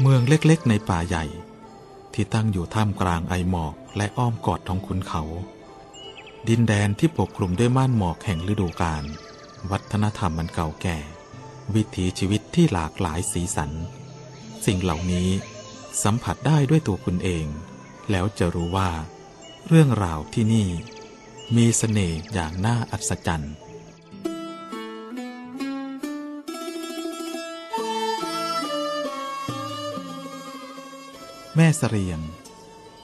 เมืองเล็กๆ ในป่าใหญ่ ที่ตั้งอยู่ท่ามกลางไอหมอกและอ้อมกอดท้องคุณเขา ดินแดนที่ปกคลุมด้วยม่านหมอกแห่งฤดูกาลวัฒนธรรมมันเก่าแก่ วิถีชีวิตที่หลากหลายสีสัน สิ่งเหล่านี้สัมผัสได้ด้วยตัวคุณเอง แล้วจะรู้ว่า เรื่องราวที่นี่ มีเสน่ห์อย่างน่าอัศจรรย์ แม่เสรียง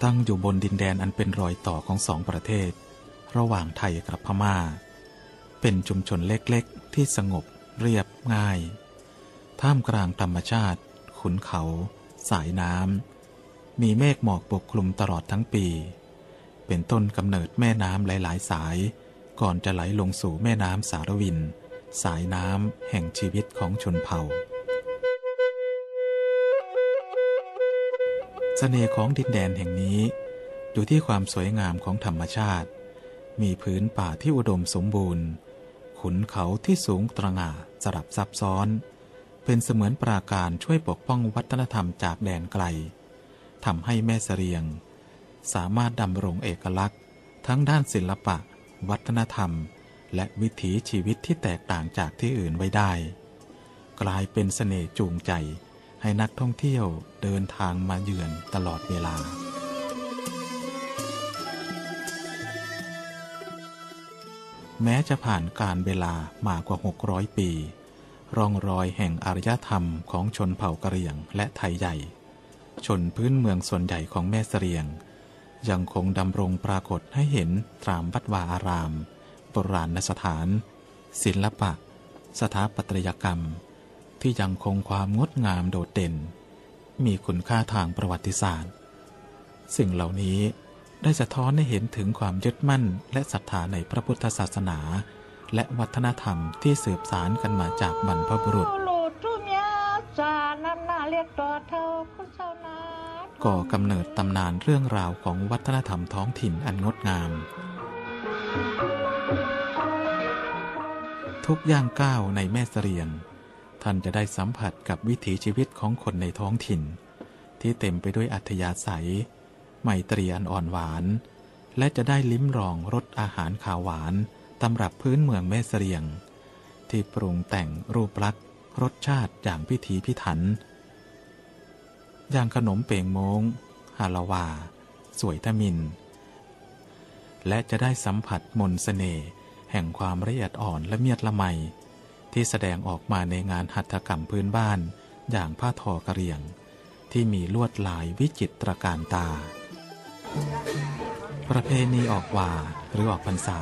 ตั้งอยู่บนดินแดนอันเป็นรอยต่อของสองประเทศ ระหว่างไทยกับพม่า เป็นชุมชนเล็กๆ ที่สงบเรียบง่าย ท่ามกลางธรรมชาติ ขุนเขา สายน้ำ มีเมฆหมอกปกคลุมตลอดทั้งปี เป็นต้นกำเนิดแม่น้ำหลายๆ สาย ก่อนจะไหลลงสู่แม่น้ำสารวิน สายน้ำแห่งชีวิตของชนเผ่า เสน่ห์ของดินแดนแห่งนี้ อยู่ที่ความสวยงามของธรรมชาติ มีพื้นป่าที่อุดมสมบูรณ์ ขุนเขาที่สูงตระหง่าสลับซับซ้อน เป็นเสมือนปราการช่วยปกป้องวัฒนธรรมจากแดนไกลทำให้แม่เสรียง สามารถดำรงเอกลักษณ์ ทั้งด้านศิลปะ วัฒนธรรม และวิถีชีวิตที่แตกต่างจากที่อื่นไว้ได้ กลายเป็นเสน่ห์จูงใจ ให้นักท่องเที่ยวเดินทางมาเยือนตลอดเวลา แม้จะผ่านการเวลามากกว่า 600 ปี ร่องรอยแห่งอารยธรรมของชนเผ่ากะเหรี่ยงและไทยใหญ่ ชนพื้นเมืองส่วนใหญ่ของแม่เสรียง ยังคงดำรงปรากฏให้เห็นตรามวัดวาอาราม โบราณสถาน ศิลปะ สถาปัตยกรรม ที่ยังคงความงดงามโดดเด่น มีคุณค่าทางประวัติศาสตร์ สิ่งเหล่านี้ได้สะท้อนให้เห็นถึงความยึดมั่นและศรัทธาในพระพุทธศาสนา และวัฒนธรรมที่สืบสานกันมาจากบรรพบุรุษก่อกำเนิดตำนานเรื่องราวของวัฒนธรรมท้องถิ่นอันงดงาม ทุกย่างก้าวในแม่เสรียง ท่านจะได้สัมผัสกับวิถีชีวิตของคนในท้องถิ่น ที่เต็มไปด้วยอัธยาศัย ไมตรีอันอ่อนหวาน และจะได้ลิ้มรองรสอาหารขาวหวานตำรับพื้นเมืองแม่เสรียง ที่ปรุงแต่งรูปลักษณ์รสชาติอย่างพิถีพิถัน อย่างขนมเป่งโมงฮาลาวา สวยทมิน และจะได้สัมผัสมนสเสน่ห์แห่งความละเอียดอ่อนและเมียดละไม ที่แสดงออกมาในงานหัตถกรรมพื้นบ้าน อย่างผ้าทอกระเรียง ที่มีลวดลายวิจิตรการตา ประเพณีออกว่าหรือออกพรรษา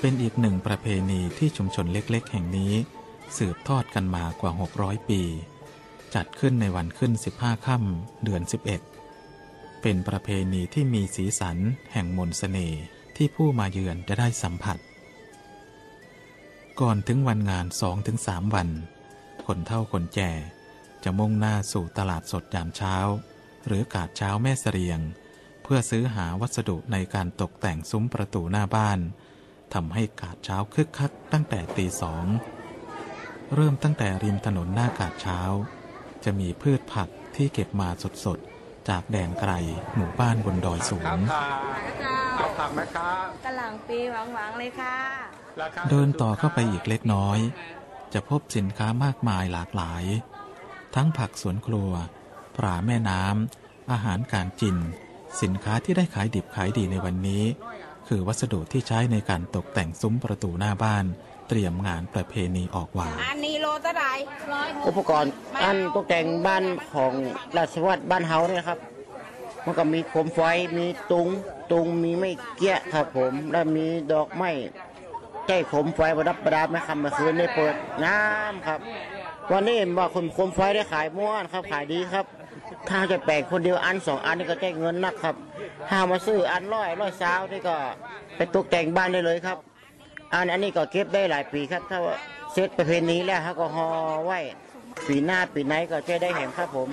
เป็นอีกหนึ่งประเพณีที่ชุมชนเล็กๆ แห่งนี้ สืบทอดกันมากว่า 600 ปี จัดขึ้นในวันขึ้น 15 ค่ำเดือน 11 เป็นประเพณีที่มีสีสันแห่งมนสเสน่ห์ที่ผู้มาเยือนจะได้สัมผัส ก่อนถึงวันงานสองถึงสามวัน คนเฒ่าคนแก่ จะมุ่งหน้าสู่ตลาดสดยามเช้า หรือกาดเช้าแม่เสรียง เพื่อซื้อหาวัสดุในการตกแต่งซุ้มประตูหน้าบ้านทำให้กาดเช้าคึกคักตั้งแต่ตีสอง เริ่มตั้งแต่ริมถนนหน้ากาดเช้า จะมีพืชผักที่เก็บมาสดๆ จากแดนไกลหมู่บ้านบนดอยสูงผักไหมครับกะหล่ำปีหวังๆเลยค่ะ เดินต่อเข้าไปอีกเล็กน้อย จะพบสินค้ามากมายหลากหลาย ทั้งผักสวนครัวปลาแม่น้ำอาหารการกิน สินค้าที่ได้ขายดิบขายดีในวันนี้ คือวัสดุที่ใช้ในการตกแต่งซุ้มประตูหน้าบ้าน เตรียมงานประเพณีออกหวานอันนี้โลเท่าไหร่ร้อยหกอุปกรณ์อันตกแต่งบ้านของราชวัตรบ้านเฮาเนี่ยครับมันก็มีโคมไฟมีตุง ตุงมีไม่เกี้ยครับผม แล้วมีดอกไม้ ใช้โคมไฟประดับประดาไหมครับเมื่อคืนได้เปิดงามครับ วันนี้ว่าคนโคมไฟได้ขายม้วนครับขายดีครับ ถ้าจะแปลงคนเดียวอันสองอันนี่ก็ได้เงินนักครับถ้ามาซื้ออันร้อยร้อยสาวนี่ก็ไปตกแต่งบ้านได้เลยครับ อันอันนี้ก็เก็บได้หลายปีครับ ถ้าว่าเซตประเพณีแล้วเขาก็ห่อไว้ปีหน้าปีไหนก็จะได้เห็นครับผม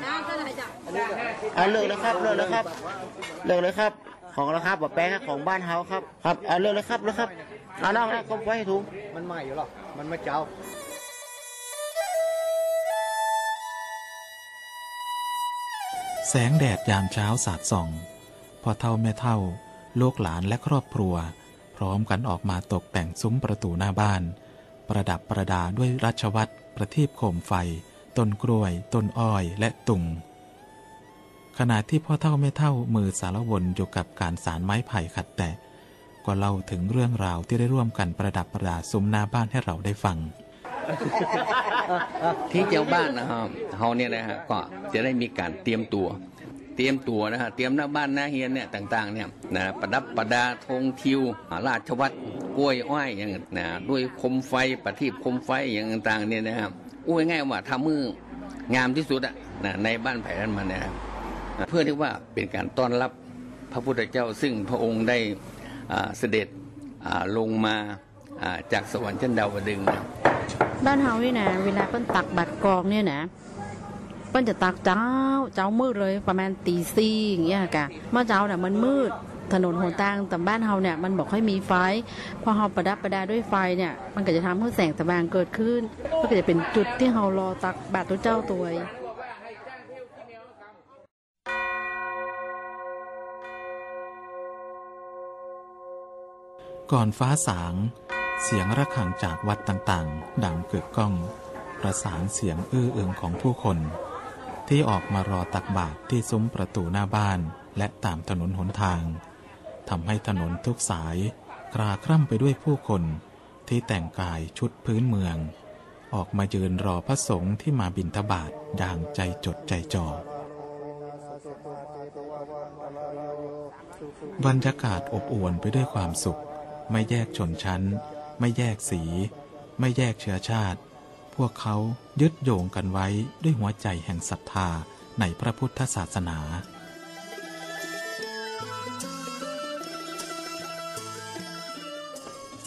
เอาเลือกเลยครับเลือกเลยครับเลือกเลยครับ ของราคาแบบแปลงของบ้านเฮาครับครับเอาเลือกเลยครับเลือกครับ เอาน้องนะก็ไว้ให้ถุงมันใหม่อยู่หรอกมันไม่เจ้าแสงแดดยามเช้าสาดส่องพ่อเท่าแม่เท่า ลูกหลานและครอบครัว พร้อมกันออกมาตกแต่งซุ้มประตูหน้าบ้าน ประดับประดาด้วยราชวัตรประทีปโคมไฟ ต้นกล้วย ต้นอ้อยและตุง ขณะที่พ่อเท่าแม่เท่ามือสารวนอยู่กับการสารไม้ไผ่ขัดแตะ ก็เล่าถึงเรื่องราวที่ได้ร่วมกันประดับประดาซุ้มหน้าบ้านให้เราได้ฟัง ที่เจ้าบ้านนะครับเฮาเนี่ยนะฮะก็จะได้มีการเตรียมตัว เตรียมตัวนะฮะเตรียมหน้าบ้านหน้าเฮียนเนี่ยต่างๆเนี่ยนะประดับประดาธงทิวราชวัตรกล้วยอ้อยอย่างนะด้วยคมไฟประทีปคมไฟอย่างต่างๆเนี่ยนะครับอู้ยง่ายว่าทำมืองามที่สุดอะนะในบ้านไผ่นั้นมาเนี่ยนะครับเพื่อที่ว่าเป็นการต้อนรับพระพุทธเจ้าซึ่งพระองค์ได้ เสด็จลงมาจากสวรรค์ชั้นดาวดึงบ้านเฮานี่นะเวลาเปิ้นตักบัตรกองเนี่ยนะเปิ้นจะตักเจ้าเจ้ามืดเลยประมาณตีสี่อย่างเงี้ยกะเมื่อเจ้าเนี่ยมันมืดถนนหนทางแต่บ้านเฮาเนี่ยมันบอกให้มีไฟ พอเฮาประดับประดาด้วยไฟเนี่ย มันก็จะทำให้แสงสว่างเกิดขึ้นมันก็จะเป็นจุดที่เฮารอตักบาตรตัวเจ้าตัวเอง ก่อนฟ้าสาง เสียงระฆังจากวัดต่างๆ ดังกึกก้อง ประสานเสียงอื้อเอึงของผู้คน ที่ออกมารอตักบาตรที่ซุ้มประตูหน้าบ้านและตามถนนหนทางทำให้ถนนทุกสายกราคร่ำไปด้วยผู้คนที่แต่งกายชุดพื้นเมือง ออกมายืนรอพระสงฆ์ที่มาบิณฑบาตอย่างใจจดใจจ่อบรรยากาศอบอวลไปด้วยความสุข ไม่แยกชนชั้น ไม่แยกสี ไม่แยกเชื้อชาติ พวกเขายึดโยงกันไว้ด้วยหัวใจแห่งศรัทธาในพระพุทธศาสนา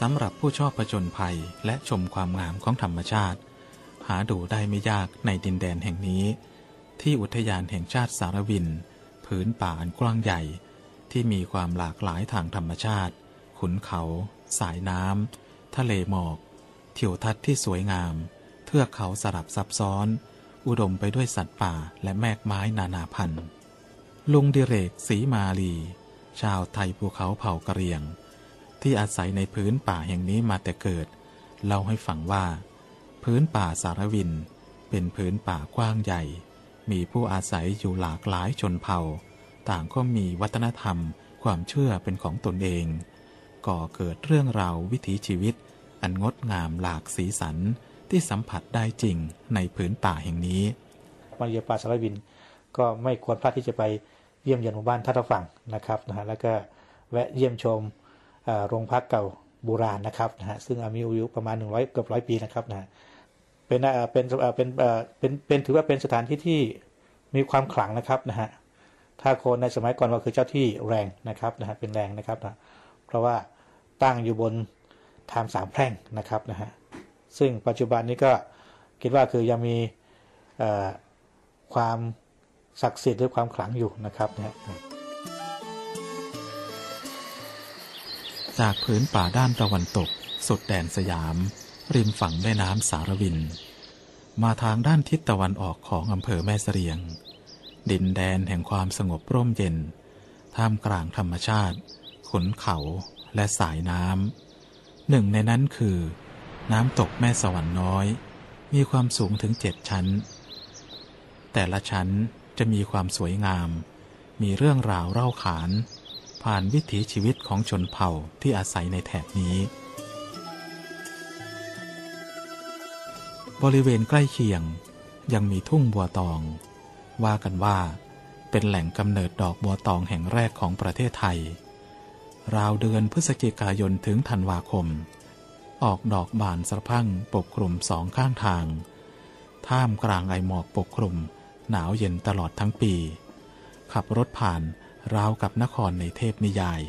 สำหรับผู้ชอบผจญภัยและชมความงามของธรรมชาติ หาดูได้ไม่ยากในดินแดนแห่งนี้ ที่อุทยานแห่งชาติสารวินผืนป่าอันกว้างใหญ่ที่มีความหลากหลายทางธรรมชาติ ขุนเขา สายน้ำ ทะเลหมอก ทิวทัศน์ที่สวยงาม เทือกเขาสลับซับซ้อน อุดมไปด้วยสัตว์ป่าและแมกไม้นานาพันธุ์ ลุงดิเรกศรีมาลี ชาวไทยภูเขาเผ่ากะเหรียง ที่อาศัยในพื้นป่าแห่งนี้มาแต่เกิด เล่าให้ฟังว่า พื้นป่าสารวิน เป็นพื้นป่ากว้างใหญ่ มีผู้อาศัยอยู่หลากหลายชนเผ่า ต่างก็มีวัฒนธรรมความเชื่อเป็นของตนเอง ก่อเกิดเรื่องราววิถีชีวิต อันงดงามหลากสีสันที่สัมผัสได้จริงในพื้นป่าแห่งนี้มาเยือนป่าสารวิน ก็ไม่ควรพลาดที่จะไปเยี่ยมเยียนหมู่บ้านท่าตะฝั่งนะครับนะฮะแล้วก็แวะเยี่ยมชมโรงพักเก่าโบราณนะครับนะฮะซึ่งมีอายุประมาณ 100 เกือบร้อยปีนะครับนะฮะเป็นเป็นเป็นเป็นเป็นถือว่าเป็นสถานที่ที่มีความขลังนะครับนะฮะถ้าคนในสมัยก่อนก็คือเจ้าที่แรงนะครับนะฮะเป็นแรงนะครับนะ เพราะว่าตั้งอยู่บนทางสามแพร่งนะครับนะฮะซึ่งปัจจุบันนี้ก็คิดว่าคือยังมีความศักดิ์สิทธิ์หรือความขลังอยู่นะครับนะฮะจากผืนป่าด้านตะวันตก สุดแดนสยาม ริมฝั่งแม่น้ำสารวิน มาทางด้านทิศตะวันออกของอำเภอแม่เสรียง ดินแดนแห่งความสงบร่มเย็น ท่ามกลางธรรมชาติ ขนเขาและสายน้ำหนึ่งในนั้นคือ น้ำตกแม่สวรรค์น้อย มีความสูงถึงเจ็ดชั้น แต่ละชั้นจะมีความสวยงาม มีเรื่องราวเล่าขาน ผ่านวิถีชีวิตของชนเผ่าที่อาศัยในแถบนี้ บริเวณใกล้เคียงยังมีทุ่งบัวตอง ว่ากันว่าเป็นแหล่งกำเนิดดอกบัวตองแห่งแรกของประเทศไทย ราวเดือนพฤศจิกายนถึงธันวาคม ออกดอกบานสะพั่งปกคลุมสองข้างทาง ท่ามกลางไอหมอกปกคลุม หนาวเย็นตลอดทั้งปี ขับรถผ่านราวกับนครในเทพนิยาย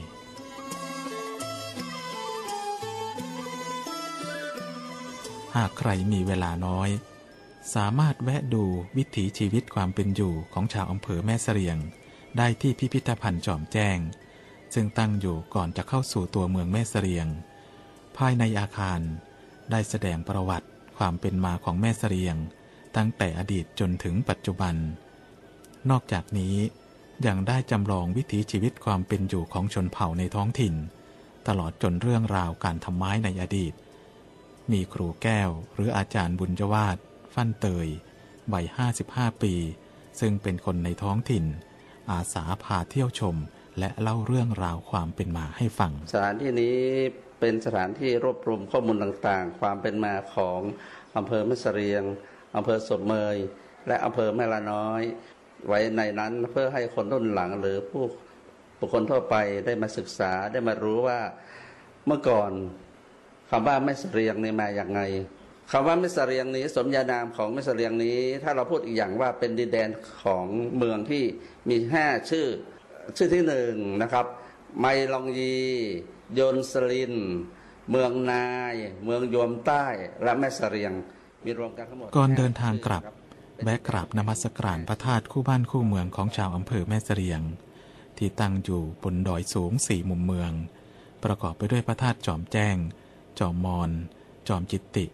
หากใครมีเวลาน้อย สามารถแวะดูวิถีชีวิตความเป็นอยู่ของชาวอำเภอแม่เสรียง ได้ที่พิพิธภัณฑ์จอมแจ้ง ซึ่งตั้งอยู่ก่อนจะเข้าสู่ตัวเมืองแม่เสรียง ภายในอาคารได้แสดงประวัติความเป็นมาของแม่เสรียง ตั้งแต่อดีตจนถึงปัจจุบัน นอกจากนี้ยังได้จำลองวิถีชีวิตความเป็นอยู่ของชนเผ่าในท้องถิ่น ตลอดจนเรื่องราวการทำไม้ในอดีต มีครูแก้วหรืออาจารย์บุญจวาดฟั่นเตยวัย55 ปี ซึ่งเป็นคนในท้องถิ่น อาสาพาเที่ยวชม และเล่าเรื่องราวความเป็นมาให้ฟัง สถานที่นี้เป็นสถานที่รวบรวมข้อมูลต่างๆ ความเป็นมาของอำเภอแม่เสรียงอำเภอศพเมย และอำเภอแม่ละน้อย ไว้ในนั้นเพื่อให้คนรุ่นหลังหรือผู้บุคคลทั่วไปได้มาศึกษาได้มารู้ว่าเมื่อก่อนคำว่าแม่เสรียงนี่มาอย่างไงคำว่าแม่เสรียงนี้สมญานามของแม่เสรียงนี้ ถ้าเราพูดอีกอย่างว่าเป็นดินแดนของเมืองที่มีห้าชื่อ ชื่อที่หนึ่งนะครับ ไมลองยี โยนสลิน เมืองนาย เมืองโยมใต้ และแม่เสรียง มีรวมกันทั้งหมดก่อนเดินทางกลับครับแวะกราบนมัสการพระธาตุคู่บ้านคู่เมืองของชาวอำเภอแม่เสรียง ที่ตั้งอยู่บนดอยสูงสี่มุมเมือง ประกอบไปด้วยพระธาตุจอมแจ้ง จอมมอน จอมจิตติ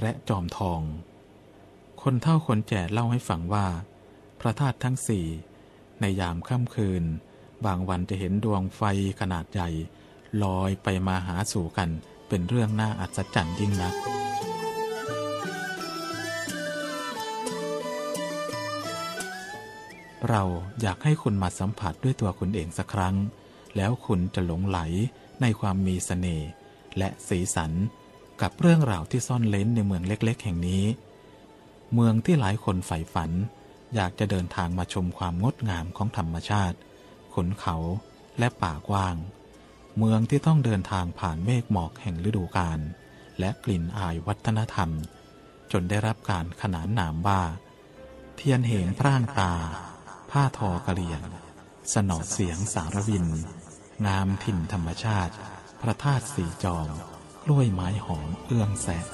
และจอมทอง คนเท่าคนแก่เล่าให้ฟังว่า พระธาตุทั้งสี่ ในยามค่ำคืน บางวันจะเห็นดวงไฟขนาดใหญ่ ลอยไปมาหาสู่กันเป็นเรื่องน่าอัศจรรย์ยิ่งนักเราอยากให้คุณมาสัมผัสด้วยตัวคุณเองสักครั้ง แล้วคุณจะหลงไหลในความมีเสน่ห์และสีสันกับเรื่องราวที่ซ่อนเล้นในเมืองเล็กๆ แห่งนี้ เมืองที่หลายคนใฝ่ฝัน อยากจะเดินทางมาชมความงดงามของธรรมชาติ ขนเขาและป่ากว้าง เมืองที่ต้องเดินทางผ่านเมฆหมอกแห่งฤดูกาลและกลิ่นอายวัฒนธรรม จนได้รับการขนานนามว่า เทียนเหงพร่างตา ผ้าทอกะเหรี่ยง สนอดเสียงสารวิน งามถิ่นธรรมชาติ พระธาตุสีจอม กล้วยไม้หอมเอื้องแสะ